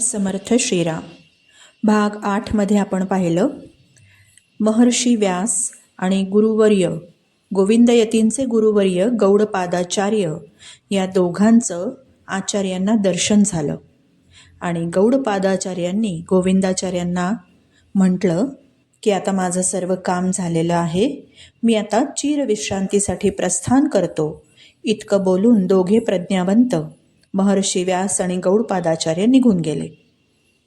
समर्थ श्रीराम. भाग आठमध्ये आपण पाहिलं महर्षी व्यास आणि गुरुवर्य गोविंदयतींचे गुरुवर्य गौडपादाचार्य या दोघांचं आचार्यांना दर्शन झालं. आणि गौडपादाचार्यांनी गोविंदाचार्यांना म्हटलं की आता माझं सर्व काम झालेलं आहे. मी आता चिरविश्रांतीसाठी प्रस्थान करतो. इतकं बोलून दोघे प्रज्ञावंत महर्षी व्यास आणि गौडपादाचार्य निघून गेले.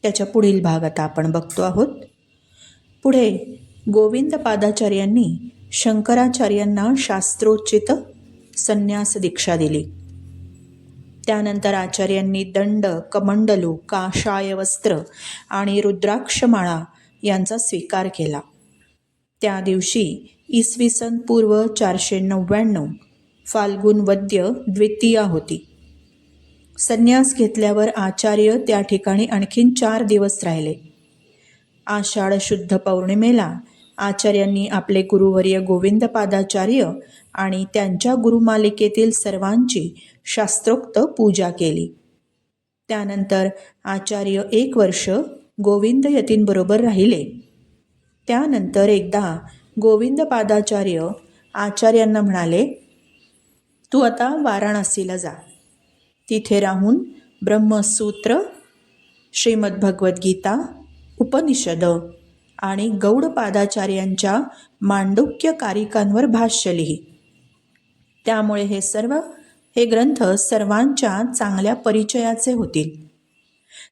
त्याच्या पुढील भाग आता आपण बघतो आहोत. पुढे गोविंद पादाचार्यांनी शंकराचार्यांना शास्त्रोचित संन्यास दीक्षा दिली. त्यानंतर आचार्यांनी दंड कमंडलू काशाय वस्त्र आणि रुद्राक्षमाळा यांचा स्वीकार केला. त्या दिवशी इसवी सन पूर्व चारशे नव्याण्णव फाल्गुन वद्य द्वितीया होती. संन्यास घेतल्यावर आचार्य त्या ठिकाणी आणखीन चार दिवस राहिले. आषाढ शुद्ध पौर्णिमेला आचार्यांनी आपले गुरुवर्य गोविंदपादाचार्य आणि त्यांच्या गुरुमालिकेतील सर्वांची शास्त्रोक्त पूजा केली. त्यानंतर आचार्य एक वर्ष गोविंद यतींबरोबर राहिले. त्यानंतर एकदा गोविंदपादाचार्य आचार्यांना म्हणाले तू आता वाराणसीला जा. तिथे राहून ब्रह्मसूत्र श्रीमद्भगवद्गीता उपनिषद आणि गौडपादाचार्यांच्या मांडुक्य कारिकांवर भाष्य लिही. त्यामुळे हे सर्व हे ग्रंथ सर्वांच्या चांगल्या परिचयाचे होतील.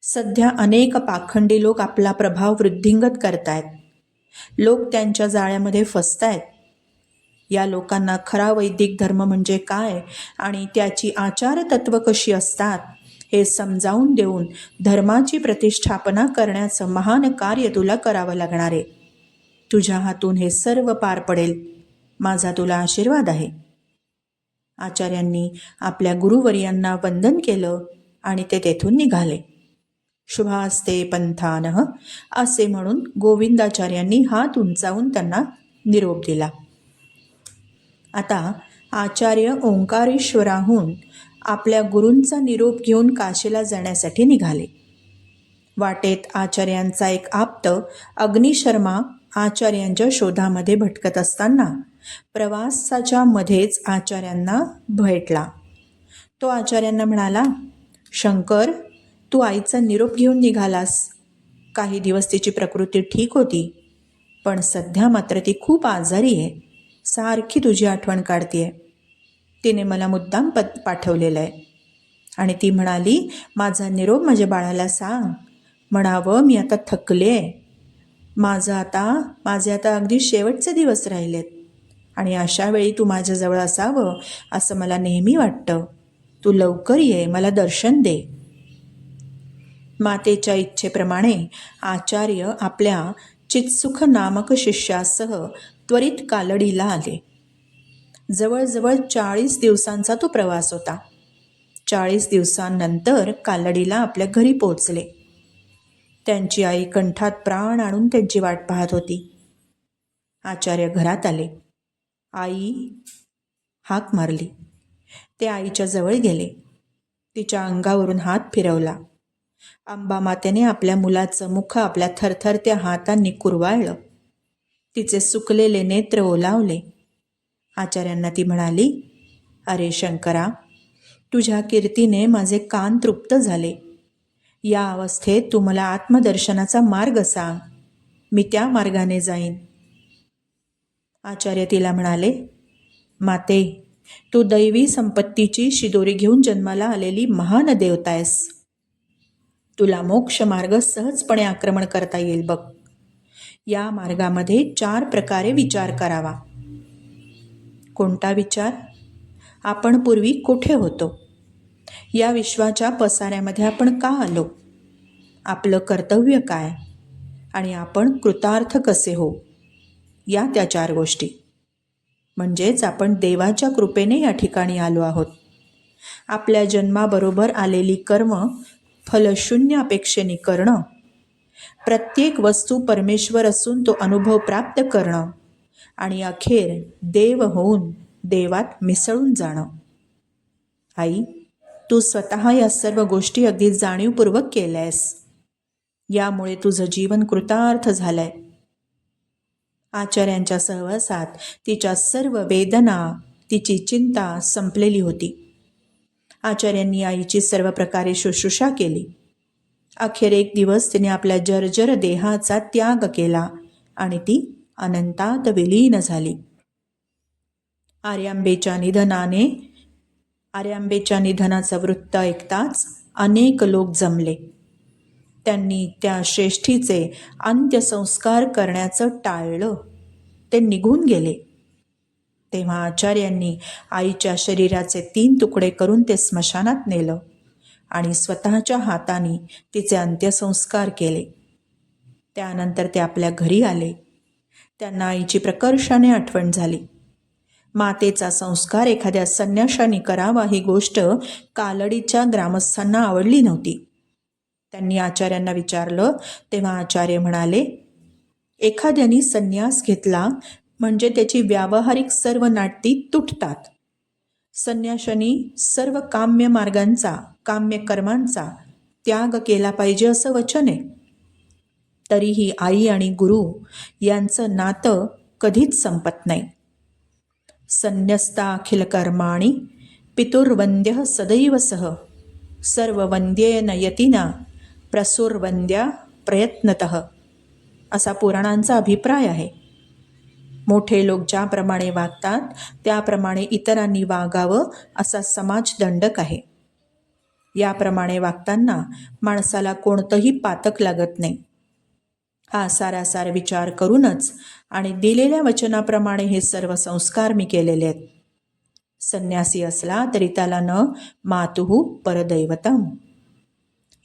सध्या अनेक पाखंडी लोक आपला प्रभाव वृद्धिंगत करतायत. लोक त्यांच्या जाळ्यामध्ये फसतायत. या लोकांना खरा वैदिक धर्म म्हणजे काय आणि त्याची आचारतत्व कशी असतात हे समजावून देऊन धर्माची प्रतिष्ठापना करण्याचं महान कार्य तुला करावं लागणार आहे. तुझ्या हातून हे सर्व पार पडेल. माझा तुला आशीर्वाद आहे. आचार्यांनी आपल्या गुरुवर्यांना वंदन केलं आणि ते तेथून निघाले. शुभास्ते पंथान असे म्हणून गोविंदाचार्यांनी हात उंचावून त्यांना निरोप दिला. आता आचार्य ओंकारेश्वराहून आपल्या गुरूंचा निरोप घेऊन काशीला जाण्यासाठी निघाले. वाटेत आचार्यांचा एक आप्त अग्निशर्मा आचार्यांच्या शोधामध्ये भटकत असताना प्रवासाच्या मध्येच आचार्यांना भेटला. तो आचार्यांना म्हणाला शंकर तू आईचा निरोप घेऊन निघालास. काही दिवस तिची प्रकृती ठीक होती पण सध्या मात्र ती खूप आजारी आहे. सारखी तुझी आठवण काढतीये. तिने मला मुद्दाम पत पाठवलेलं आहे. आणि ती म्हणाली माझा निरोप माझ्या बाळाला सांग. म्हणावं मी आता थकले आहे. माझं आता माझे आता अगदी शेवटचे दिवस राहिलेत. आणि अशा वेळी तू माझ्याजवळ असावं असं मला नेहमी वाटतं. तू लवकर ये मला दर्शन दे. मातेच्या इच्छेप्रमाणे आचार्य आपल्या चित्सुख नामक शिष्यासह त्वरित कालडीला आले. जवळजवळ चाळीस दिवसांचा तो प्रवास होता. चाळीस दिवसांनंतर कालडीला आपल्या घरी पोचले त्यांची आई कंठात प्राण आणून त्यांची वाट पाहत होती. आचार्य घरात आले. आई हाक मारली. ते आईच्या जवळ गेले. तिच्या अंगावरून हात फिरवला. अंबामातेने आपल्या मुलाचं मुख आपल्या थरथरत्या हातांनी कुरवाळलं. तिचे सुकलेले नेत्र ओलावले. आचार्यांना ती म्हणाली अरे शंकरा तुझ्या कीर्तीने माझे कान तृप्त झाले. या अवस्थेत तू मला आत्मदर्शनाचा मार्ग सांग. मी त्या मार्गाने जाईन. आचार्य तिला म्हणाले माते तू दैवी संपत्तीची शिदोरी घेऊन जन्माला आलेली महान देवता आहेस. तुला मोक्ष मार्ग सहजपणे आक्रमण करता येईल बघ. या मार्गामध्ये चार प्रकारे विचार करावा. कोणता विचार? आपण पूर्वी कुठे होतो? या विश्वाच्या पसाऱ्यामध्ये आपण का आलो? आपलं कर्तव्य काय? आणि आपण कृतार्थ कसे हो? या त्या चार गोष्टी. म्हणजेच आपण देवाच्या कृपेने या ठिकाणी आलो आहोत. आपल्या जन्माबरोबर आलेली कर्म फलशून्य अपेक्षेने करणं प्रत्येक वस्तू परमेश्वर असून तो अनुभव प्राप्त करणं. आणि अखेर देव होऊन देवात मिसळून जाणं. आई तू स्वतः या सर्व गोष्टी अगदी जाणीवपूर्वक केल्यास यामुळे तुझं जीवन कृतार्थ झालंय. आचार्यांच्या सहवासात तिच्या सर्व वेदना तिची चिंता संपलेली होती. आचार्यांनी आईची सर्व प्रकारे शुश्रूषा केली. अखेर एक दिवस तिने आपल्या जर्जर देहाचा त्याग केला आणि ती अनंतात विलीन झाली. आर्यांबेच्या निधनाने आर्यांबेच्या निधनाचं वृत्त ऐकताच अनेक लोक जमले. त्यांनी त्या श्रेष्ठीचे अंत्यसंस्कार करण्याचं टाळलं. ते निघून गेले. तेव्हा आचार्यांनी आईच्या शरीराचे तीन तुकडे करून ते स्मशानात नेलं. आणि स्वतःच्या हाताने तिचे अंत्यसंस्कार केले. त्यानंतर ते आपल्या घरी आले. त्यांना आईची प्रकर्षाने आठवण झाली. मातेचा संस्कार एखाद्या संन्याशाने करावा ही गोष्ट कालडीच्या ग्रामस्थांना आवडली नव्हती. त्यांनी आचार्यांना विचारलं तेव्हा आचार्य म्हणाले एखाद्याने संन्यास घेतला म्हणजे त्याची व्यावहारिक सर्व नाटती तुटतात. संन्याशांनी सर्व काम्य मार्गांचा काम्य कर्मांचा त्याग केला पाहिजे असं वचन आहे. तरीही आई आणि गुरु यांचं नातं कधीच संपत नाही. संन्यस्ता अखिल कर्माणि पितुर्वंद्य सदैव सह सर्व वंद्येन यतीना प्रसुरवंद्या प्रयत्नत असा पुराणांचा अभिप्राय आहे. मोठे लोक ज्याप्रमाणे वागतात त्याप्रमाणे इतरांनी वागावं असा समाज दंडक आहे. याप्रमाणे वागताना माणसाला कोणतंही पातक लागत नाही. हा सारासार विचार करूनच आणि दिलेल्या वचनाप्रमाणे हे सर्व संस्कार मी केलेले आहेत. संन्यासी असला तरी त्याला न मातुहू परदैवतम.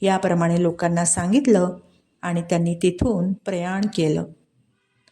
याप्रमाणे लोकांना सांगितलं आणि त्यांनी तिथून प्रयाण केलं.